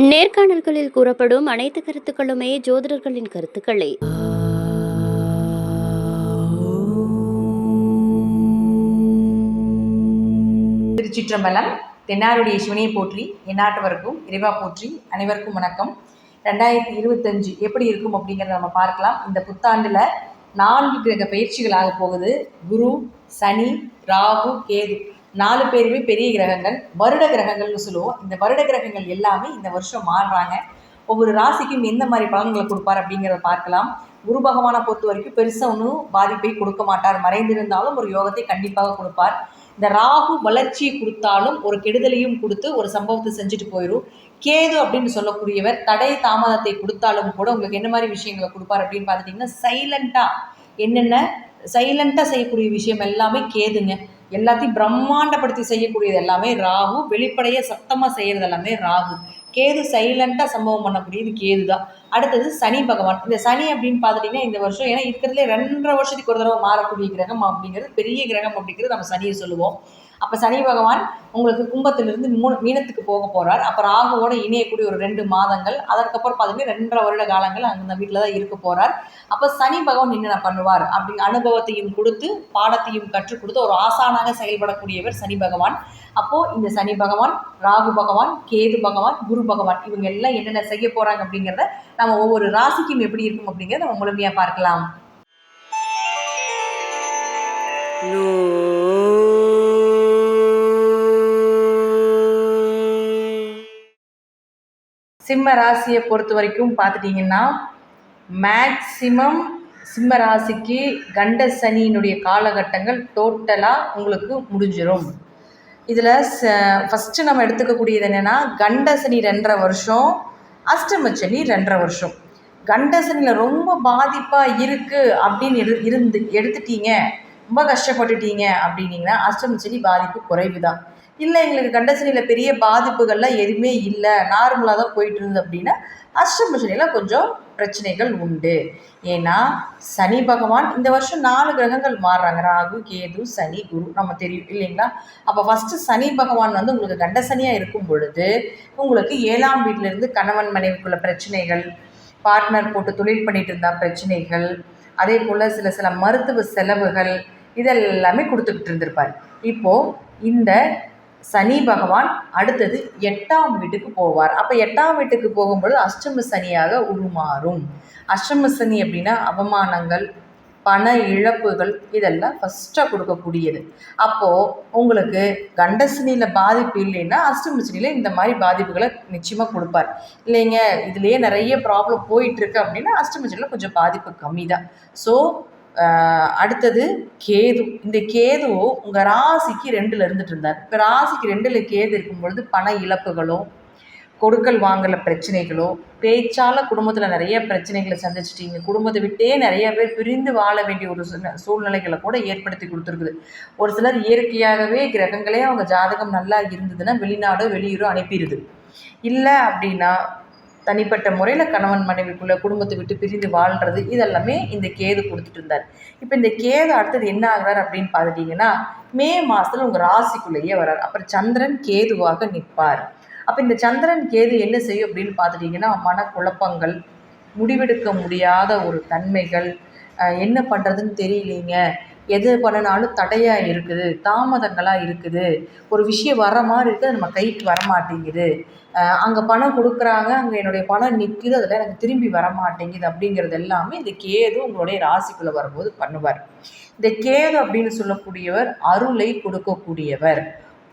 நேர்காணல்களில் கூறப்படும் அனைத்து கருத்துக்களுமே ஜோதிடர்களின் கருத்துக்களே. திருச்சிற்றம்பலம் தென்னாருடைய சிவனையை போற்றி எந்நாட்டவருக்கும் இறைவா போற்றி அனைவருக்கும் வணக்கம். ரெண்டாயிரத்தி இருபத்தஞ்சு எப்படி இருக்கும் அப்படிங்கிறத நம்ம பார்க்கலாம். இந்த புத்தாண்டில் நான்கு கிரக பயிற்சிகள் ஆக போகுது. குரு சனி ராகு கேது. நாலு பேருமே பெரிய கிரகங்கள் வருட கிரகங்கள்னு சொல்லுவோம். இந்த வருட கிரகங்கள் எல்லாமே இந்த வருஷம் மாறுறாங்க. ஒவ்வொரு ராசிக்கும் எந்த மாதிரி பலன்களை கொடுப்பார் அப்படிங்கிறத பார்க்கலாம். குரு பகவானை பொறுத்த வரைக்கும் பெருசாக ஒன்றும் பாதிப்பை கொடுக்க மாட்டார். மறைந்திருந்தாலும் ஒரு யோகத்தை கண்டிப்பாக கொடுப்பார். இந்த ராகு வளர்ச்சியை கொடுத்தாலும் ஒரு கெடுதலையும் கொடுத்து ஒரு சம்பவத்தை செஞ்சுட்டு போயிடும் கேது அப்படின்னு சொல்லக்கூடியவர் தடை தாமதத்தை கொடுத்தாலும் கூட உங்களுக்கு என்ன மாதிரி விஷயங்களை கொடுப்பார் அப்படின்னு பார்த்துட்டிங்கன்னா சைலண்ட்டாக என்னென்ன சைலண்ட்டாக செய்யக்கூடிய விஷயம் எல்லாமே கேதுங்க. எல்லாத்தையும் பிரம்மாண்டப்படுத்தி செய்யக்கூடியது எல்லாமே ராகு. வெளிப்படையே சத்தமாக செய்கிறது எல்லாமே ராகு. கேது சைலண்ட்டாக சம்பவம் பண்ணக்கூடியது கேது தான் அடுத்தது சனி பகவான். இந்த சனி அப்படின்னு பார்த்துட்டிங்கன்னா இந்த வருஷம் ஏன்னா இருக்கிறதுலே ரெண்டரை வருஷத்துக்கு ஒரு தடவை மாறக்கூடிய கிரகம் அப்படிங்கிறது பெரிய கிரகம் அப்படிங்கிறது நம்ம சனியை சொல்லுவோம். அப்போ சனி பகவான் உங்களுக்கு கும்பத்திலிருந்து மூணு மீனத்துக்கு போக போகிறார் அப்போ ராகுவோட இணையக்கூடிய ஒரு ரெண்டு மாதங்கள் அதற்கப்புறம் பார்த்தீங்கன்னா ரெண்டரை வருட காலங்கள் அந்த வீட்டில் தான் இருக்க போகிறார் அப்போ சனி பகவான் என்னென்ன பண்ணுவார்? அப்படி அனுபவத்தையும் கொடுத்து பாடத்தையும் கற்றுக் கொடுத்து ஒரு ஆசானாக செயல்படக்கூடியவர் சனி பகவான். அப்போது இந்த சனி பகவான் ராகு பகவான் கேது பகவான் குரு பகவான் இவங்க எல்லாம் என்னென்ன செய்ய போகிறாங்க அப்படிங்கிறத நம்ம ஒவ்வொரு ராசிக்கும் எப்படி இருக்கும் அப்படிங்கிறத நம்ம முழுமையாக பார்க்கலாம். சிம்ம ராசியை பொறுத்த வரைக்கும் பார்த்துட்டிங்கன்னா மேக்சிமம் சிம்ம ராசிக்கு கண்ட சனியினுடைய காலகட்டங்கள் டோட்டலாக உங்களுக்கு முடிஞ்சிடும் இதில் ச ஃபஸ்ட்டு நம்ம எடுத்துக்கக்கூடியது என்னென்னா கண்ட சனி ரெண்டரை வருஷம் அஷ்டமச்சனி ரெண்டரை வருஷம். கண்டசனியில் ரொம்ப பாதிப்பாக இருக்குது அப்படின்னு இரு இருந்து எடுத்துட்டீங்க ரொம்ப கஷ்டப்பட்டுட்டீங்க அப்படின்னீங்கன்னா அஷ்டமச்சனி பாதிப்பு குறைவு தான் இல்லை எங்களுக்கு கண்டசனியில் பெரிய பாதிப்புகள்லாம் எதுவுமே இல்லை. நார்மலாக தான் போயிட்டு இருந்தது அப்படின்னா அஷ்டம கொஞ்சம் பிரச்சனைகள் உண்டு. ஏன்னா சனி பகவான் இந்த வருஷம் நாலு கிரகங்கள் மாறுறாங்க. ராகு கேது சனி குரு நம்ம தெரியும் இல்லைங்களா? அப்போ ஃபஸ்ட்டு சனி பகவான் வந்து உங்களுக்கு கண்ட சனியாக இருக்கும் பொழுது உங்களுக்கு ஏழாம் வீட்டிலேருந்து கணவன் மனைவிக்குள்ள பிரச்சனைகள் பார்ட்னர் போட்டு தொழில் பண்ணிட்டு இருந்தா பிரச்சனைகள் அதே போல் சில சில மருத்துவ செலவுகள் இதெல்லாமே கொடுத்துக்கிட்டு இருந்திருப்பார். இப்போது இந்த சனி பகவான் அடுத்தது எட்டாம் வீட்டுக்கு போவார். அப்போ எட்டாம் வீட்டுக்கு போகும்பொழுது அஷ்டம சனியாக உருமாறும். அஷ்டம சனி அப்படின்னா அவமானங்கள் பண இழப்புகள் இதெல்லாம் ஃபஸ்ட்டாக கொடுக்கக்கூடியது. அப்போது உங்களுக்கு கண்டசனியில் பாதிப்பு இல்லைன்னா அஷ்டமசனியில் இந்த மாதிரி பாதிப்புகளை நிச்சயமாக கொடுப்பார். இல்லைங்க இதுலேயே நிறைய ப்ராப்ளம் போயிட்டுருக்கு அப்படின்னா அஷ்டம கொஞ்சம் பாதிப்பு கம்மி தான் ஸோ அடுத்தது கேது. இந்த கேது உங்கள் ராசிக்கு ரெண்டில் இருந்துட்டு இருந்தார். இப்போ ராசிக்கு ரெண்டில் கேது இருக்கும் பொழுது பண இழப்புகளோ கொடுக்கல் வாங்கல பிரச்சனைகளோ பேச்சால் குடும்பத்தில் நிறைய பிரச்சனைகளை சந்திச்சிட்டீங்க. குடும்பத்தை விட்டே நிறைய பேர் பிரிந்து வாழ வேண்டிய ஒரு சூழ்நிலைகளை கூட ஏற்படுத்தி கொடுத்துருக்குது. ஒரு சிலர் இயற்கையாகவே கிரகங்களே அவங்க ஜாதகம் நல்லா இருந்ததுன்னா வெளிநாடோ வெளியூரோ அனுப்பிடுது. இல்லை அப்படின்னா தனிப்பட்ட முறையில் கணவன் மனைவிக்குள்ளே குடும்பத்தை விட்டு பிரிந்து வாழ்கிறது இதெல்லாமே இந்த கேது கொடுத்துட்டு இருந்தார். இப்போ இந்த கேது அடுத்தது என்ன ஆகிறார் அப்படின்னு பார்த்துட்டிங்கன்னா மே மாதத்தில் உங்கள் ராசிக்குள்ளேயே வரார் அப்புறம் சந்திரன் கேதுவாக நிற்பார் அப்போ இந்த சந்திரன் கேது என்ன செய்யும் அப்படின்னு பார்த்துட்டிங்கன்னா மனக்குழப்பங்கள் முடிவெடுக்க முடியாத ஒரு தன்மைகள் என்ன பண்ணுறதுன்னு தெரியலீங்க. எது பண்ணினாலும் தடையாக இருக்குது தாமதங்களாக இருக்குது. ஒரு விஷயம் வர மாதிரி இருக்குது அது நம்ம கைக்கு வர மாட்டேங்குது அங்கே பணம் கொடுக்குறாங்க அங்கே என்னுடைய பணம் நிற்குது அதில் எனக்கு திரும்பி வர மாட்டேங்குது அப்படிங்கிறது எல்லாமே இந்த கேது உங்களுடைய ராசிக்குள்ளே வரும்போது பண்ணுவார். இந்த கேது அப்படின்னு சொல்லக்கூடியவர் அருளை கொடுக்கக்கூடியவர்.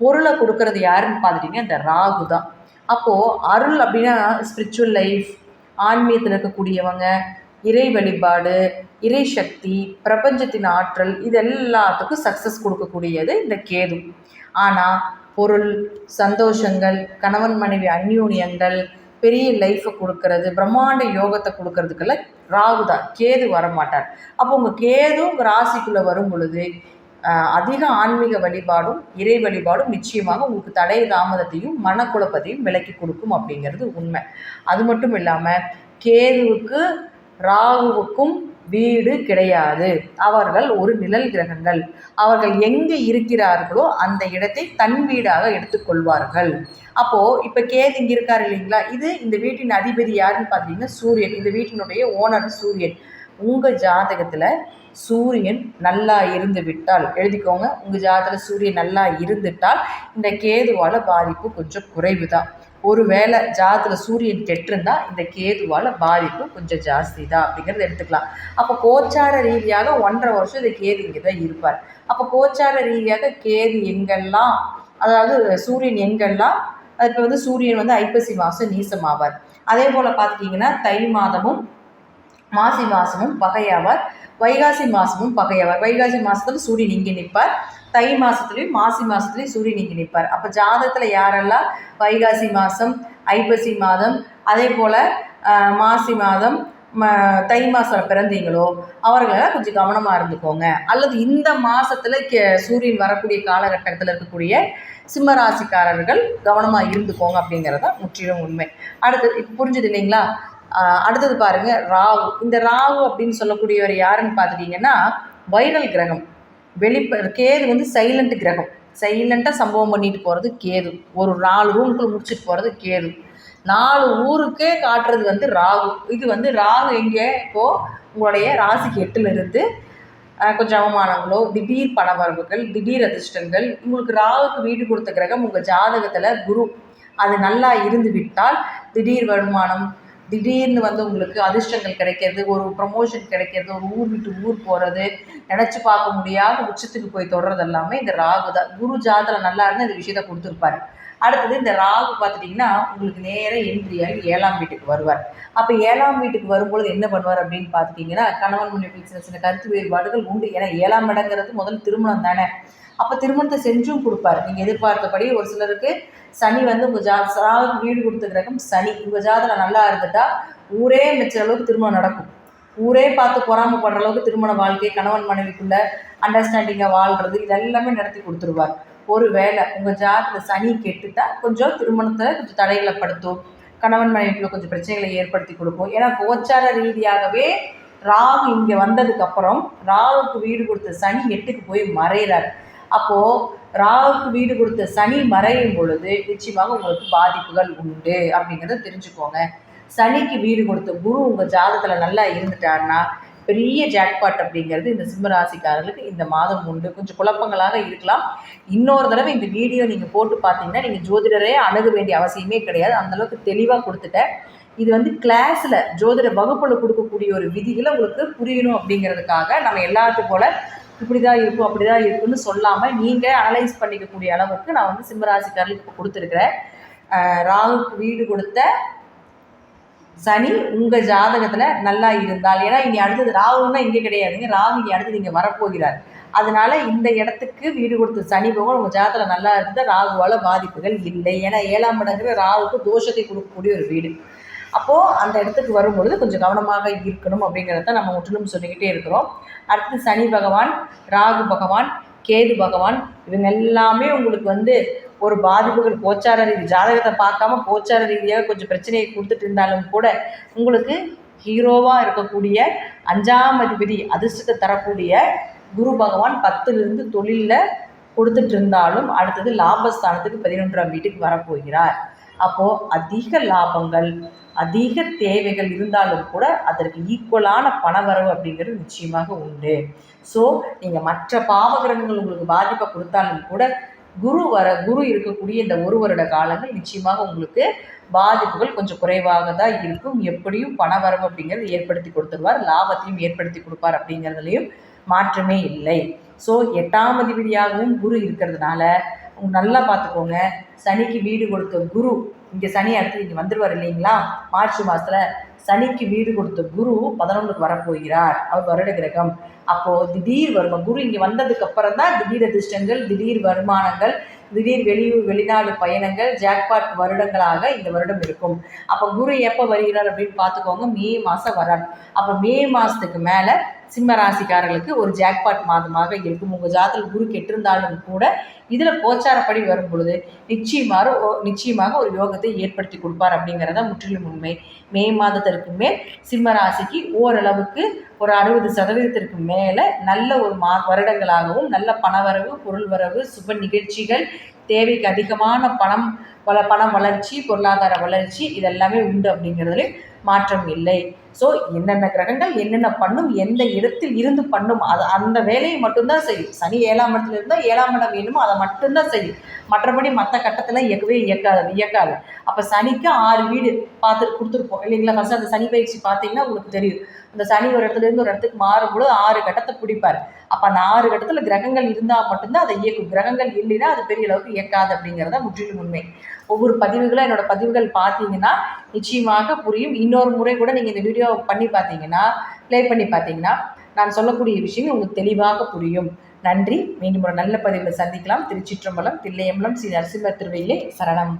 பொருளை கொடுக்கறது யாருன்னு பார்த்துட்டிங்கன்னா இந்த ராகு தான். அப்போது அருள் அப்படின்னா ஸ்பிரிச்சுவல் லைஃப் ஆன்மீகத்தில் இருக்கக்கூடியவங்க இறை வழிபாடு இறை சக்தி பிரபஞ்சத்தின் ஆற்றல் இது எல்லாத்துக்கும் சக்ஸஸ் கொடுக்கக்கூடியது இந்த கேது. ஆனால் பொருள் சந்தோஷங்கள் கணவன் மனைவி அந்யூன்யங்கள் பெரிய லைஃப்பை கொடுக்கறது பிரம்மாண்ட யோகத்தை கொடுக்கறதுக்கெல்லாம் ராகு தான் கேது வரமாட்டார். அப்போ உங்கள் கேது உங்கள் ராசிக்குள்ளே வரும் பொழுது அதிக ஆன்மீக வழிபாடும் இறை வழிபாடும் நிச்சயமாக உங்களுக்கு தடை தாமதத்தையும் மனக்குழப்பத்தையும் விலக்கி கொடுக்கும் அப்படிங்கிறது உண்மை. அது மட்டும் இல்லாமல் கேதுவுக்கு ராகுவுக்கும் வீடு கிடையாது. அவர்கள் ஒரு நிழல் கிரகங்கள். அவர்கள் எங்கே இருக்கிறார்களோ அந்த இடத்தை தன் வீடாக எடுத்துக்கொள்வார்கள். அப்போது இப்போ கேது இங்கே இருக்கார் இல்லைங்களா? இது இந்த வீட்டின் அதிபதி யாருன்னு பார்த்தீங்கன்னா சூரியன். இந்த வீட்டினுடைய ஓனர் சூரியன். உங்கள் ஜாதகத்தில் சூரியன் நல்லா இருந்து விட்டால் எழுதிக்கோங்க. உங்கள் ஜாதகத்தில் சூரியன் நல்லா இருந்துட்டால் இந்த கேதுவால் பாதிப்பு கொஞ்சம் குறைவு தான் ஒருவேளை ஜாதத்தில் சூரியன் கெட்டிருந்தா இந்த கேதுவால் பாதிப்பு கொஞ்சம் ஜாஸ்தி தான் அப்படிங்கிறத எடுத்துக்கலாம். அப்போ கோச்சார ரீதியாக ஒன்றரை வருஷம் இந்த கேது இங்கே தான் இருப்பார். அப்போ கோச்சார ரீதியாக கேது எங்கெல்லாம் அதாவது சூரியன் எங்கெல்லாம் இப்போ வந்து சூரியன் வந்து ஐப்பசி மாதம் நீசமாவார். அதே போல் பார்த்துட்டிங்கன்னா தை மாதமும் மாசி மாதமும் பகையாவார். வைகாசி மாதமும் பகையாவார். வைகாசி மாதத்தில் சூரியன் இங்கே நிற்பார் தை மாதத்துலேயும் மாசி மாதத்துலேயும் சூரியன் இங்கே நிற்பார் அப்போ ஜாதகத்தில் யாரெல்லாம் வைகாசி மாதம் ஐப்பசி மாதம் அதே போல் மாசி மாதம் ம தை மாதம் பிறந்தீங்களோ அவர்களெல்லாம் கொஞ்சம் கவனமாக இருந்துக்கோங்க. அல்லது இந்த மாதத்தில் கே சூரியன் வரக்கூடிய காலகட்டத்தில் இருக்கக்கூடிய சிம்மராசிக்காரர்கள் கவனமாக இருந்துக்கோங்க அப்படிங்கிறது தான் முற்றிலும் உண்மை. அடுத்தது இப்போ புரிஞ்சுது இல்லைங்களா? அடுத்தது பாருங்க ராகு. இந்த ராகு அப்படின்னு சொல்லக்கூடியவர் யாருன்னு பார்த்துட்டீங்கன்னா வைரல் கிரகம். வெளிப்ப கேது வந்து சைலண்ட் கிரகம். சைலண்ட்டாக சம்பவம் பண்ணிட்டு போகிறது கேது. ஒரு நாலு ரூமுக்குள்ளே முடிச்சுட்டு போகிறது கேது. நாலு ஊருக்கே காட்டுறது வந்து ராகு. இது வந்து ராகு எங்கே? இப்போது உங்களுடைய ராசிக்கு எட்டுல இருந்து கொஞ்சம் அவமானங்களோ திடீர் பணவரவுகள் திடீர் அதிர்ஷ்டங்கள் உங்களுக்கு ராகுக்கு வீடு கொடுத்த கிரகம் உங்கள் ஜாதகத்தில் குரு. அது நல்லா இருந்து விட்டால் திடீர் வருமானம் திடீர்னு வந்து உங்களுக்கு அதிர்ஷ்டங்கள் கிடைக்கிறது ஒரு ப்ரமோஷன் கிடைக்கிறது ஒரு ஊர் விட்டு ஊர் போகிறது நினச்சி பார்க்க முடியாத உச்சத்துக்கு போய் தொடுறது எல்லாமே இந்த ராகு தான் குரு ஜாதகம் நல்லா இருந்தால் இந்த விஷயத்த கொடுத்துருப்பாரு. அடுத்தது இந்த ராகு பார்த்துட்டிங்கன்னா உங்களுக்கு நேராக என்ட்ரி ஆகி ஏழாம் வீட்டுக்கு வருவார். அப்போ ஏழாம் வீட்டுக்கு வரும்பொழுது என்ன பண்ணுவார் அப்படின்னு பார்த்துட்டிங்கன்னா கணவன் மனைவி சின்ன சின்ன கருத்து வேறுபாடுகள் உண்டு. ஏன்னா ஏழாம் இடங்கிறது முதல் திருமணம் தானே. அப்போ திருமணத்தை செஞ்சும் கொடுப்பார். நீங்கள் எதிர்பார்த்தபடி ஒரு சிலருக்கு சனி வந்து உங்கள் ஜா ராகுக்கு வீடு கொடுத்த கிரகம் சனி. உங்கள் ஜாதகம் நல்லா இருந்துட்டா ஊரே மிச்ச அளவுக்கு திருமணம் நடக்கும். ஊரே பார்த்து பொறாமப்படுற அளவுக்கு திருமண வாழ்க்கை கணவன் மனைவிக்குள்ள அண்டர்ஸ்டாண்டிங்காக வாழ்கிறது இதெல்லாமே நடத்தி கொடுத்துருவார். ஒரு வேளை உங்கள் ஜாதகத்தில் சனி கெட்டுட்டா கொஞ்சம் திருமணத்தை கொஞ்சம் தடைகளை படுத்தும் கணவன் மனைவிக்குள்ள கொஞ்சம் பிரச்சனைகளை ஏற்படுத்தி கொடுக்கும். ஏன்னா கோச்சார ரீதியாகவே ராகு இங்கே வந்ததுக்கப்புறம் ராகுக்கு வீடு கொடுத்த சனி எட்டுக்கு போய் மறையிறார். அப்போது ராகுக்கு வீடு கொடுத்த சனி மறையும் பொழுது நிச்சயமாக உங்களுக்கு பாதிப்புகள் உண்டு அப்படிங்கிறத தெரிஞ்சுக்கோங்க. சனிக்கு வீடு கொடுத்த குரு உங்கள் ஜாதகத்தில் நல்லா இருந்துட்டாருன்னா பெரிய ஜாக்பாட் அப்படிங்கிறது இந்த சிம்மராசிக்காரர்களுக்கு இந்த மாதம் உண்டு. கொஞ்சம் குழப்பங்களாக இருக்கலாம். இன்னொரு தடவை இந்த வீடியோ நீங்கள் போட்டு பார்த்தீங்கன்னா நீங்கள் ஜோதிடரே அணுக வேண்டிய அவசியமே கிடையாது. அந்தளவுக்கு தெளிவாக கொடுத்துட்டேன். இது வந்து கிளாஸில் ஜோதிட வகுப்பில் கொடுக்கக்கூடிய ஒரு விதிகளை உங்களுக்கு புரியணும் அப்படிங்கிறதுக்காக நம்ம எல்லாத்து போல இப்படி தான் இருக்கும் அப்படி தான் இருக்குன்னு சொல்லாமல் நீங்கள் அனலைஸ் பண்ணிக்கக்கூடிய அளவுக்கு நான் வந்து சிம்மராசிக்காரர்களுக்கு இப்போ கொடுத்துருக்குறேன். ராகுக்கு வீடு கொடுத்த சனி உங்கள் ஜாதகத்தில் நல்லா இருந்தால். ஏன்னா இனி அடுத்தது ராகுன்னா இங்கே கிடையாதுங்க. ராகு இனி அடுத்தது இங்கே வரப்போகிறார். அதனால இந்த இடத்துக்கு வீடு கொடுத்த சனி பகவான் உங்கள் ஜாதகத்தில் நல்லா இருந்தால் ராகுவால் பாதிப்புகள் இல்லை. ஏன்னா ஏழாம் இடங்கிற ராகுக்கு தோஷத்தை கொடுக்கக்கூடிய ஒரு வீடு. அப்போது அந்த இடத்துக்கு வரும்பொழுது கொஞ்சம் கவனமாக இருக்கணும் அப்படிங்கிறத நம்ம முற்றிலும் சொல்லிக்கிட்டே இருக்கிறோம். அடுத்து சனி பகவான் ராகு பகவான் கேது பகவான் இதுங்க எல்லாமே உங்களுக்கு வந்து ஒரு பாதிப்புகள் கோச்சார ரீதி ஜாதகத்தை பார்க்காம கோச்சார ரீதியாக கொஞ்சம் பிரச்சனையை கொடுத்துட்டு இருந்தாலும் கூட உங்களுக்கு ஹீரோவாக இருக்கக்கூடிய அஞ்சாம் அதிபதி அதிர்ஷ்டத்தை தரக்கூடிய குரு பகவான் பத்துலேருந்து தொழிலில் கொடுத்துட்டு இருந்தாலும் அடுத்தது லாபஸ்தானத்துக்கு பதினொன்றாம் வீட்டுக்கு வரப்போகிறார். அப்போது அதிக லாபங்கள் அதிக தேவைகள் இருந்தாலும் கூட அதற்கு ஈக்குவலான பணவரவு அப்படிங்கிறது நிச்சயமாக உண்டு. ஸோ நீங்கள் மற்ற பாவகிரகங்கள் உங்களுக்கு பாதிப்பை கொடுத்தாலும் கூட குரு வர குரு இருக்கக்கூடிய இந்த ஒரு வருட காலங்கள் நிச்சயமாக உங்களுக்கு பாதிப்புகள் கொஞ்சம் குறைவாக தான் இருக்கும். எப்படியும் பணவரவு அப்படிங்கிறது ஏற்படுத்தி கொடுத்துருவார் லாபத்தையும் ஏற்படுத்தி கொடுப்பார் அப்படிங்கிறதுலையும் மாற்றமே இல்லை. ஸோ எட்டாம் அதிபதியாகவும் குரு இருக்கிறதுனால நல்லா பார்த்துக்கோங்க சனிக்கு வீடு கொடுத்த குரு இங்கே சனி அடுத்து இங்கே வந்துடுவார் இல்லைங்களா? மார்ச் மாதத்தில் சனிக்கு வீடு கொடுத்த குரு பதினொன்றுக்கு வரப்போகிறார். அவர் வருட கிரகம். அப்போது திடீர் வருமானம் குரு இங்கே வந்ததுக்கு அப்புறம் தான் திடீர் அதிர்ஷ்டங்கள் திடீர் வருமானங்கள் திடீர் வெளியூர் வெளிநாடு பயணங்கள் ஜாக்பாட் வருடங்களாக இந்த வருடம் இருக்கும். அப்போ குரு எப்போ வருகிறார் அப்படின்னு பார்த்துக்கோங்க மே மாதம் வரார். அப்போ மே மாதத்துக்கு மேலே சிம்ம ராசிக்காரர்களுக்கு ஒரு ஜாக்பாட் மாதமாக இருக்கும். உங்கள் ஜாதத்தில் குரு கெட்டிருந்தாலும் கூட இதில் கோச்சாரப்படி வரும் பொழுது நிச்சயமாக நிச்சயமாக ஒரு யோகத்தை ஏற்படுத்தி கொடுப்பார் அப்படிங்கிறத முற்றிலும் உண்மை. மே மாதத்திற்கு மேல் சிம்ம ராசிக்கு ஓரளவுக்கு ஒரு அறுபது சதவீதத்திற்கு மேலே நல்ல ஒரு மா வருடங்களாகவும் நல்ல பணவரவு பொருள் வரவு சுப நிகழ்ச்சிகள் தேவைக்கு அதிகமான பணம் வள பணம் வளர்ச்சி பொருளாதார வளர்ச்சி இதெல்லாமே உண்டு அப்படிங்கிறதுல மாற்றம் இல்லை. ஸோ என்னென்ன கிரகங்கள் என்னென்ன பண்ணும் எந்த இடத்தில் இருந்து பண்ணும் அது அந்த வேலையை மட்டும்தான் செய்யும். சனி ஏழாம் இடத்துல இருந்தால் ஏழாம் இடம் வேணுமோ அதை மட்டும்தான் செய்யும். மற்றபடி மற்ற கட்டத்தில் இயக்கவே இயக்காது இயக்காது. அப்போ சனிக்கு ஆறு வீடு பார்த்து கொடுத்துருப்போம். இல்லைங்களா? ஃபஸ்ட்டு அந்த சனி பயிற்சி பார்த்தீங்கன்னா உங்களுக்கு தெரியும். அந்த சனி ஒரு இடத்துல இருந்து ஒரு இடத்துக்கு மாறும்பொழுது ஆறு கட்டத்தை பிடிப்பார். அப்போ அந்த ஆறு கட்டத்தில் கிரகங்கள் இருந்தால் மட்டும்தான் அதை இயக்கும். கிரகங்கள் இல்லைன்னா அது பெரிய அளவுக்கு இயக்காது அப்படிங்கிறத முற்றிலும் உண்மை. ஒவ்வொரு பதிவுகளும் என்னோட பதிவுகள் பார்த்தீங்கன்னா நிச்சயமாக புரியும். இன்னொரு முறை கூட நீங்கள் இந்த வீடியோ பண்ணி பார்த்தீங்கன்னா ப்ளே பண்ணி பார்த்தீங்கன்னா நான் சொல்லக்கூடிய விஷயம் உங்களுக்கு தெளிவாக புரியும். நன்றி. மீண்டும் ஒரு நல்ல பதிவில் சந்திக்கலாம். திருச்சிற்றம்பலம் தில்லையம்பலம் ஸ்ரீ நரசிம்ம திருவையிலே சரணம்.